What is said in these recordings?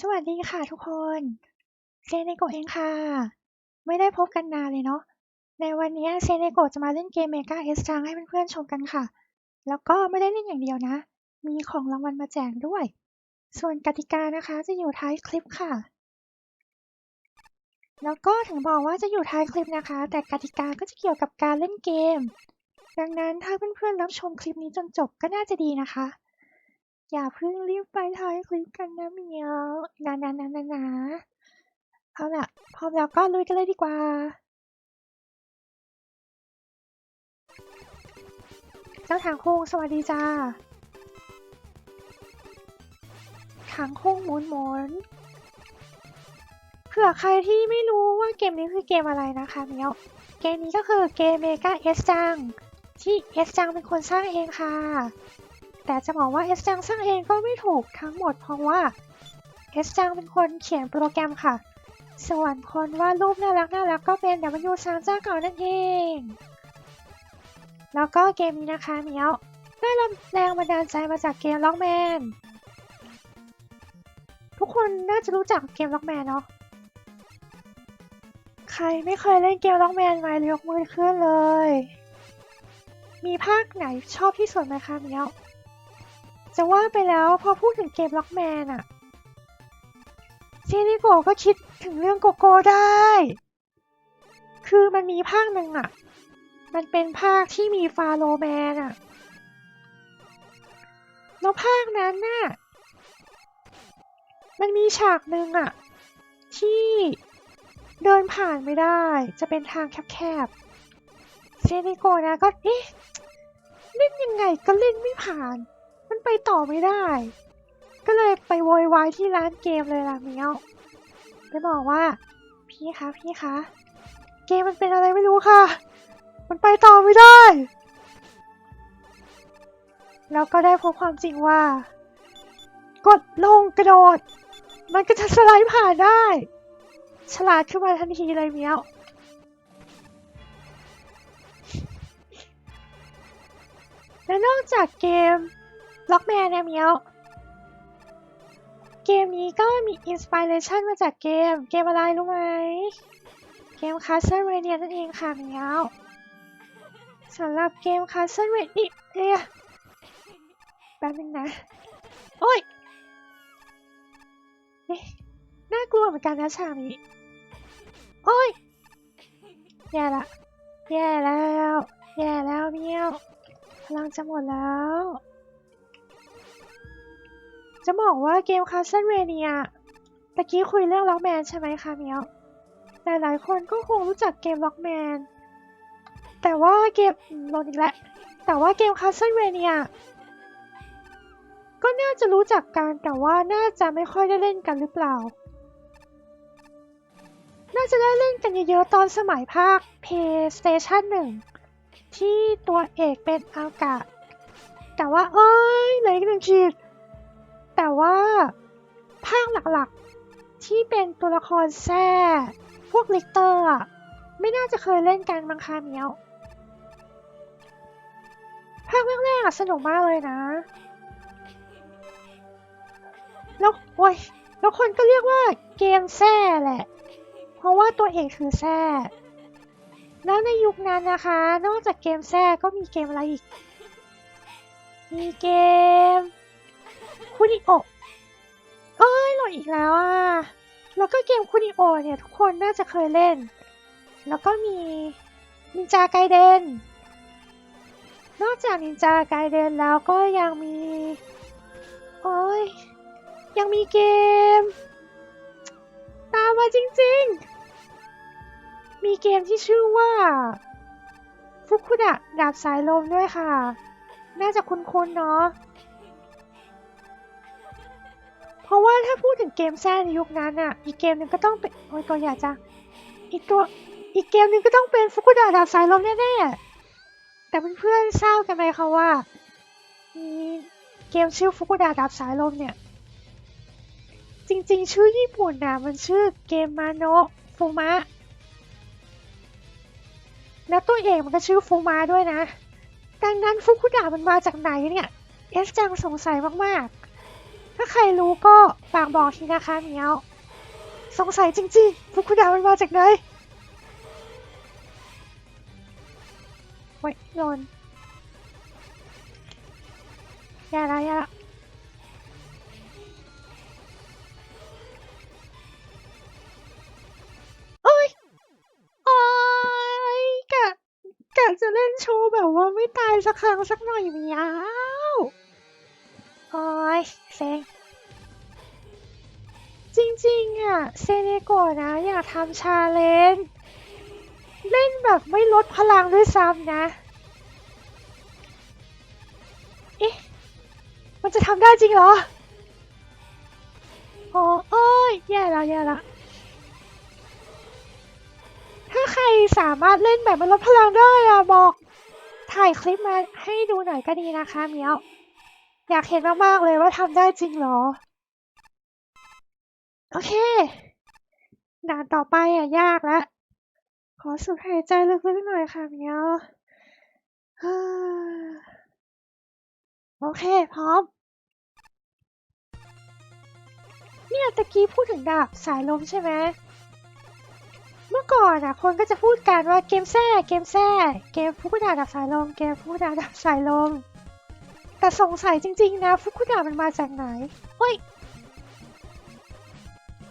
สวัสดีค่ะทุกคนเซเนโกะเองค่ะ ไม่ได้พบกันนานเลยเนาะในวันนี้เซเนโกะจะมาเล่นเกมเมกาเอสจังให้เพื่อนๆชมกันค่ะ แล้วก็ไม่ได้เล่นอย่างเดียวนะ มีของรางวัลมาแจกด้วย ส่วนกติกานะคะจะอยู่ท้ายคลิปค่ะ แล้วก็ถึงบอกว่าจะอยู่ท้ายคลิปนะคะ แต่กติกาก็จะเกี่ยวกับการเล่นเกม ดังนั้นถ้าเพื่อนๆรับชมคลิปนี้จนจบก็น่าจะดีนะคะ อย่าเพิ่งรีบไปท้ายคลิปกันนะเมียวนะนะนะนะนะเอาล่ะพร้อมแล้วก็ลุยกันเลยดีกว่า เจ้าถางคงสวัสดีจ้าถางคงหมุนหมุนเผื่อใครที่ไม่รู้ว่าเกมนี้คือเกมอะไรนะคะเมียวเกมนี้ก็คือเกมเมกาเอสจัง ที่เอสจังเป็นคนสร้างเองค่ะ แต่จะบอกว่าเอสจังสร้างเองก็ไม่ถูกทั้งหมดเพราะว่าเอสจังเป็นคนเขียนโปรแกรมค่ะ ส่วนคนวาดรูปน่ารักน่ารักก็เป็น W ซางเจ้าเก่านั่นเอง แล้วก็เกมนี้นะคะเมียวได้รับแรงบันดาลใจมาจากเกมล็อกแมนทุกคนน่าจะรู้จักเกมล็อกแมนเนาะใครไม่เคยเล่นเกมล็อกแมนไหมยกมือขึ้นเลย มีภาคไหนชอบที่สุดไหมคะเมียว จะว่าไปแล้วพอพูดถึงเกมล็อกแมนอะเจนิโกก็คิดถึงเรื่องโกโก้ได้ คือมันมีภาคหนึ่งอะมันเป็นภาคที่มีฟาโรแมนอะแล้วภาคนั้นน่ะ มันมีฉากหนึ่งอะที่เดินผ่านไม่ได้ จะเป็นทางแคบๆเจนิโกนะก็เอ๊ะเล่นยังไงก็เล่นไม่ผ่าน ไปต่อไม่ได้ ก็เลยไปโวยวายที่ร้านเกมเลยล่ะเมียวไปบอกว่า พี่คะพี่คะเกมมันเป็นอะไรไม่รู้ค่ะ มันไปต่อไม่ได้ แล้วก็ได้พบความจริงว่า กดลงกระโดด มันก็จะสไลด์ผ่านได้ ฉลาดขึ้นมาทันทีเลยเมียวและนอกจากเกม ล็อกแมนเนี่ยเมียว เกมนี้ก็มีอินสปิเรชันมาจากเกม เกมอะไรรู้ไหม เกม Castlevania นั่นเองค่ะเมียวสำหรับเกม Castlevania เอ้ยแป๊บนึงนะ โอ้ยน่ากลัวเหมือนกันนะฉากนี้ โอ้ย แย่ละ แย่แล้ว แย่แล้วเมียวพลังจะหมดแล้ว จะบอกว่าเกม Castlevania ตะกี้คุยเรื่องล็อกแมนใช่ไหมคะเมียวหลายๆคนก็คงรู้จักเกมล็อกแมนแต่ว่าเกมโหลดอีกแล้วแต่ว่าเกม Castlevania ก็น่าจะรู้จักกันแต่ว่าน่าจะไม่ค่อยได้เล่นกันหรือเปล่า น่าจะได้เล่นกันเยอะๆตอนสมัยภาค PlayStation 1 ที่ตัวเอกเป็นอากาศ แต่ว่าเอ้ยเหลืออีกหนึ่งขีด แต่ว่าภาคหลักๆที่เป็นตัวละครแท้พวกลิกเตอร์อะไม่น่าจะเคยเล่นกันมังคาเมียวภาคแรกๆอะสนุกมากเลยนะ แล้วโอ้ยแล้วคนก็เรียกว่าเกมแท้แหละ เพราะว่าตัวเอกคือแท้แล้วในยุคนั้นนะคะ นอกจากเกมแท้ก็มีเกมอะไรอีก มีเกม คุนิโอเอ้ยหลดอีกแล้วอะ แล้วก็เกมคุนิโอเนี่ยทุกคนน่าจะเคยเล่น แล้วก็มีนินจาไกเดน นอกจากนินจาไกเดนแล้วก็ยังมีโอ้ยยังมีเกม ตามมาจริงๆ มีเกมที่ชื่อว่าฟุคุดะดาบสายลมด้วยค่ะ น่าจะคุ้นๆเนาะ เพราะว่าถ้าพูดถึงเกมแซ่ในยุคนั้นอะ อีกเกมหนึ่งก็ต้องเป็นโอ้ยตัวใหญ่จังอีกตัวอีกเกมหนึ่งก็ต้องเป็นฟุกุดะดาบสายลมแน่ๆ แต่เพื่อนๆทราบกันไหมคะว่ามีเกมชื่อฟุกุดะดาบสายลมเนี่ย จริงๆ ชื่อญี่ปุ่นน่ะมันชื่อเกมมาโนะฟูมะ แล้วตัวเอกมันก็ชื่อฟูมะด้วยนะ ดังนั้นฟุกุดะมันมาจากไหนเนี่ย เอสจังสงสัยมากๆ ถ้าใครรู้ก็ฝากบอกทีนะคะเมียว สงสัยจริงๆพวกคุณดาวมันมาจากไหนโอ้ยโดนอย่าละอย่าละโอ้ยโอ้ยกะกะจะเล่นโชว์แบบว่าไม่ตายสักครั้งสักหน่อยเมียว ยเซ็งจริงๆอะเซเนโกะนะอยากทำชาเลนจ์เล่นแบบไม่ลดพลังด้วยซ้ำนะ เอ๊ะ มันจะทำได้จริงเหรออ๋อโอ้ยแย่แล้วแย่แล้วถ้าใครสามารถเล่นแบบไม่ลดพลังได้อะบอก ถ่ายคลิปมาให้ดูหน่อยก็ดีนะคะเมียว อยากเห็นมากๆเลยว่าทำได้จริงหรอ โอเค ด่านต่อไปอะยากล้วขอสูดหายใจลึกๆหน่อยค่ะเมียวโอเค พร้อม เนี่ยตะกี้พูดถึงดาบสายลมใช่ไหมเมื่อก่อนอะ คนก็จะพูดกันว่าเกมแซ่เกมแซ่เกมฟุกุดาดาบสายลม เกมฟุกุดาดาบสายลม แต่สงสัยจริงๆนะฟุกุดามันมาจากไหนเฮ้ย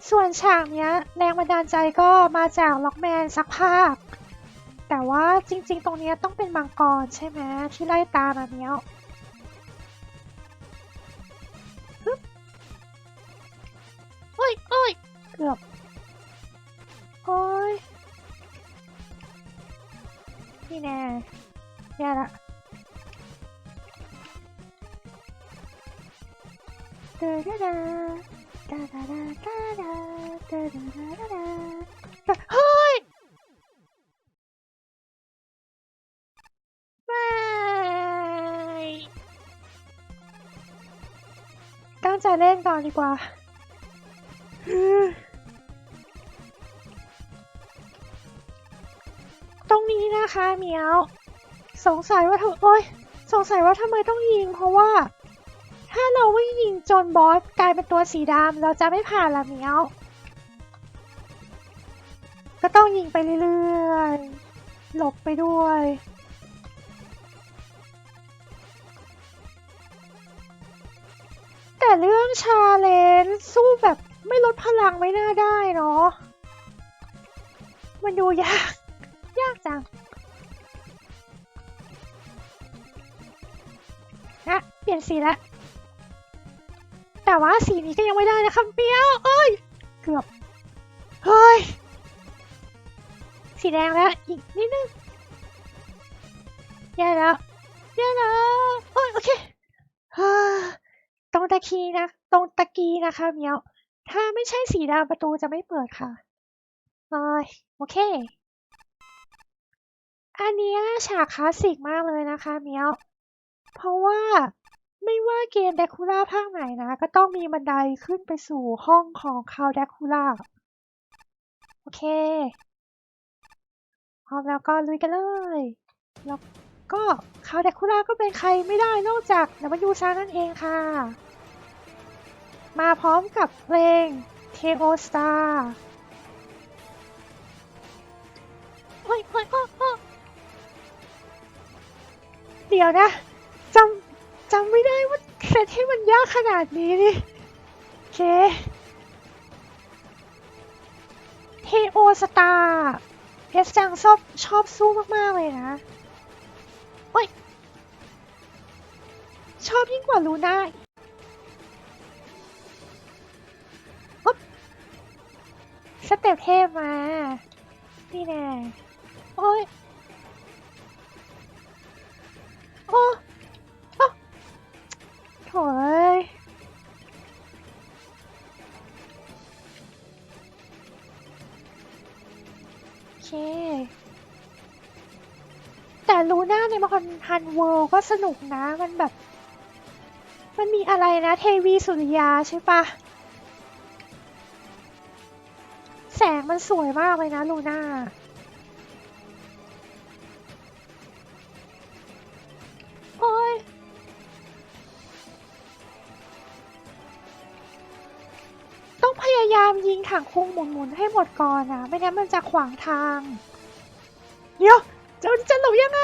ส่วนฉากเนี้ยแรงบันดาลใจก็มาจากล็อกแมนซักภาคแต่ว่าจริงๆ ตรงเนี้ยต้องเป็นมังกรใช่ไหมที่ไล่ตามมาเนี้ยฮึบโอ้ยโอ้ยเกือบโอ้ยนี่แน่แย่ละ ตาดาดาตาดาดาตาดาตาดาดาดาดาเฮ้ยไม่ตั้งใจเล่นก่อนดีกว่าตรงนี้นะคะเมียว สงสัยว่าทำโอ้ยสงสัยว่าทำไมต้องยิงเพราะว่า เราไม่ยิงจนบอสกลายเป็นตัวสีดำเราจะไม่ผ่านละเมียว ก็ต้องยิงไปเรื่อยๆ หลบไปด้วยแต่เรื่องชาเลนจ์สู้แบบไม่ลดพลังไม่น่าได้เนาะ มันดูยาก ยากจังนะเปลี่ยนสีแล้ว ว่าสีนี้ก็ยังไม่ได้นะคะเปียวเอ้ย เกือบ เฮ้ย สีแดงแล้ว อีกนิดนึงแย่แล้วแย่แล้วโอ้ยโอเคตรงตะคีนะ ตรงตะกีนะคะเมียวถ้าไม่ใช่สีดำประตูจะไม่เปิดค่ะเอ้ยโอเค อันนี้ฉากคลาสสิกมากเลยนะคะเมียวเพราะว่า ไม่ว่าเกมแดคูล่าภาคไหนนะ ก็ต้องมีบันไดขึ้นไปสู่ห้องของคาวแดคูล่า โอเค พร้อมแล้วก็ลุยกันเลย แล้วก็คาวแดคูล่าก็เป็นใครไม่ได้นอกจากนวัยูซานั่นเองค่ะ มาพร้อมกับเพลงเทโอสตาร์โอ้ยโอ้ยโอ้ยโอ้ยเดี๋ยวนะจำ จำไม่ได้ว่าเซตให้มันยากขนาดนี้นี่โอเคเทโอสตาร์เพชรจังชอบชอบสู้มาก ๆ เลยนะโอ้ย ชอบยิ่งกว่าลูน่าอีกอ๊บสเต็ปเทพมา นี่แน่โอ้ย ลูน่าในมอนฮันเวิลด์ก็สนุกนะมันแบบ มันมีอะไรนะ เทวีสุริยาใช่ปะแสงมันสวยมากเลยนะลูน่าโอ้ยต้องพยายามยิงถังคุงหมุนๆให้หมดก่อนนะไม่งั้นมันจะขวางทาง จะจะหลบยังไง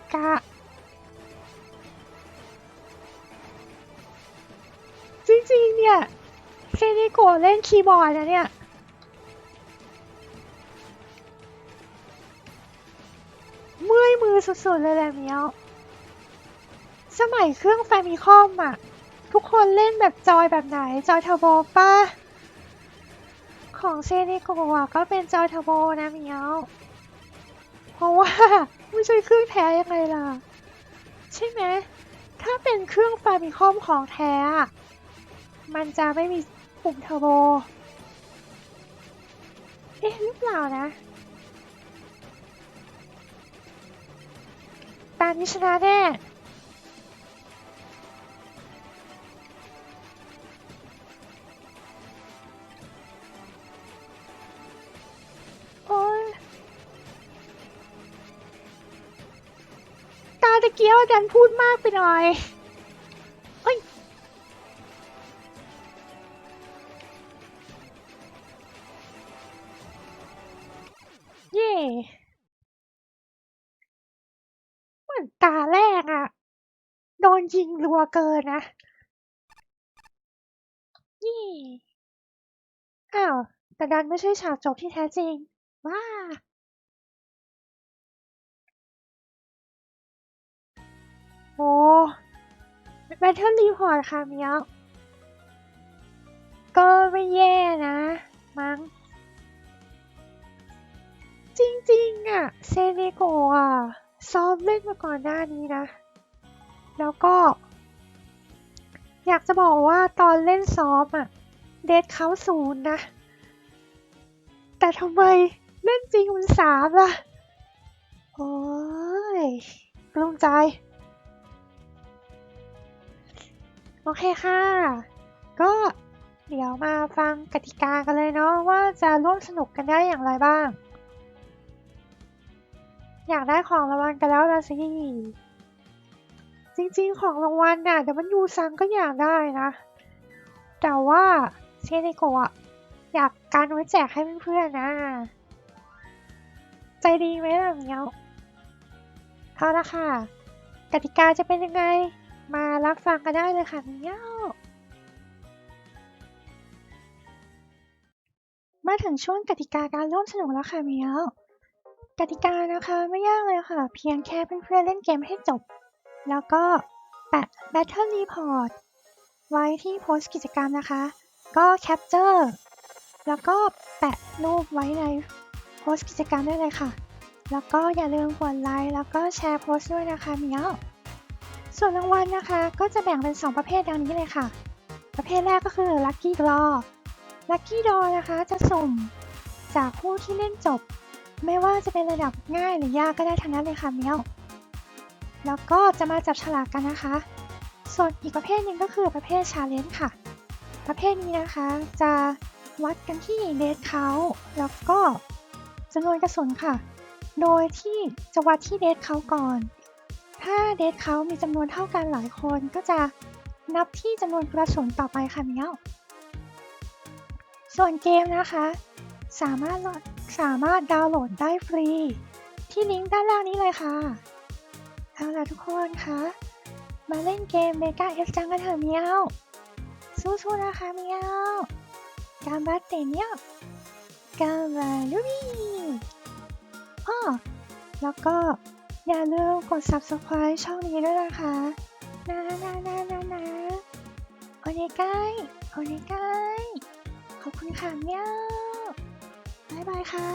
กกะ จริงๆ เนี่ยเซนิโกะเล่นคีย์บอร์ดนะเนี่ย เมื่อยมือสุดๆ เลยแหละเมียว สมัยเครื่องแฟมิคอมอะทุกคนเล่นแบบจอยแบบไหน จอยเทอร์โบป่ะ ของเซนิโกะอะก็เป็นจอยเทอร์โบนะเมียว เพราะว่า ไม่ใช่เครื่องแท้ยังไงล่ะ ใช่ไหมถ้าเป็นเครื่องแฟมิคอมของแท้ มันจะไม่มีปุ่มเทอร์โบ เอ๊ะหรือเปล่านะ ตามนิชนะแน่ ตาตะเกียวดันพูดมากไปหน่อยเอ้ยเย่เหมือนตาแรกอะโดนยิงรัวเกินนะ นี่อ้าวแต่ดันไม่ใช่ฉากจบที่แท้จริง ว้า โอ้แบทเทิลรีพอร์ตค่ะเมียวก็ไม่แย่นะ มั้ง จริงๆอะเซเนโกะอะซ้อมเล่นมาก่อนหน้านี้นะ แล้วก็ อยากจะบอกว่าตอนเล่นซ้อมอะเดทเขาศูนย์นะ แต่ทำไมเล่นจริงมันสามล่ะ โอ้ยกลุ้มใจ โอเคค่ะ ก็เดี๋ยวมาฟังกติกากันเลยเนาะว่าจะร่วมสนุกกันได้อย่างไรบ้าง อยากได้ของรางวัลกันแล้วละสิจริงๆของรางวัลน่ะเดี๋ยวมันยูซังก็อยากได้นะ แต่ว่าเซเนโกะอะอยากการไว้แจกให้เพื่อนๆนะ ใจดีไหมล่ะเมียวเอาละค่ะ กติกาจะเป็นยังไง มารับฟังกันได้เลยค่ะเมียวมาถึงช่วงกติกาการร่วมสนุกแล้วค่ะเมียวกติกานะคะไม่ยากเลยค่ะ เพียงแค่เพื่อนๆเล่นเกมให้จบ แล้วก็แปะ Battle Report ไว้ที่โพสต์กิจกรรมนะคะ ก็แคปเจอร์แล้วก็แปะรูปไว้ในโพสต์กิจกรรมได้เลยค่ะ แล้วก็อย่าลืมกดไลค์แล้วก็แชร์โพสต์ด้วยนะคะเมียว ส่วนรางวัลนะคะ ก็จะแบ่งเป็น 2 ประเภทดังนี้เลยค่ะ ประเภทแรกก็คือ Lucky Draw Lucky Draw นะคะจะสุ่มจากผู้ที่เล่นจบ ไม่ว่าจะเป็นระดับง่ายหรือยากก็ได้ทั้งนั้นเลยค่ะเมียวแล้วก็จะมาจับฉลากกันนะคะ ส่วนอีกประเภทหนึ่งก็คือประเภทชาเลนจ์ค่ะ ประเภทนี้นะคะจะวัดกันที่เดทเขาแล้วก็จำนวนกระสุนค่ะ โดยที่จะวัดที่เดทเขาก่อน ถ้าเดทเขามีจำนวนเท่ากันหลายคนก็จะนับที่จำนวนกระสุนต่อไปค่ะเมียวส่วนเกมนะคะ สามารถสามารถดาวน์โหลดได้ฟรี ที่ลิงก์ด้านล่างนี้เลยค่ะเอาล่ะทุกคนคะมาเล่นเกมเมกาเอฟจังกันเถอะเมียวสู้ๆนะคะเมียวกาบัตเตเนียกาบาลูบีอ้อแล้วก็ อย่าลืมกด subscribe ช่องนี้ด้วยนะคะนะนะนะนะนะโอเนไกโอเนไกขอบคุณค่ะเมียวบ๊ายบายค่ะ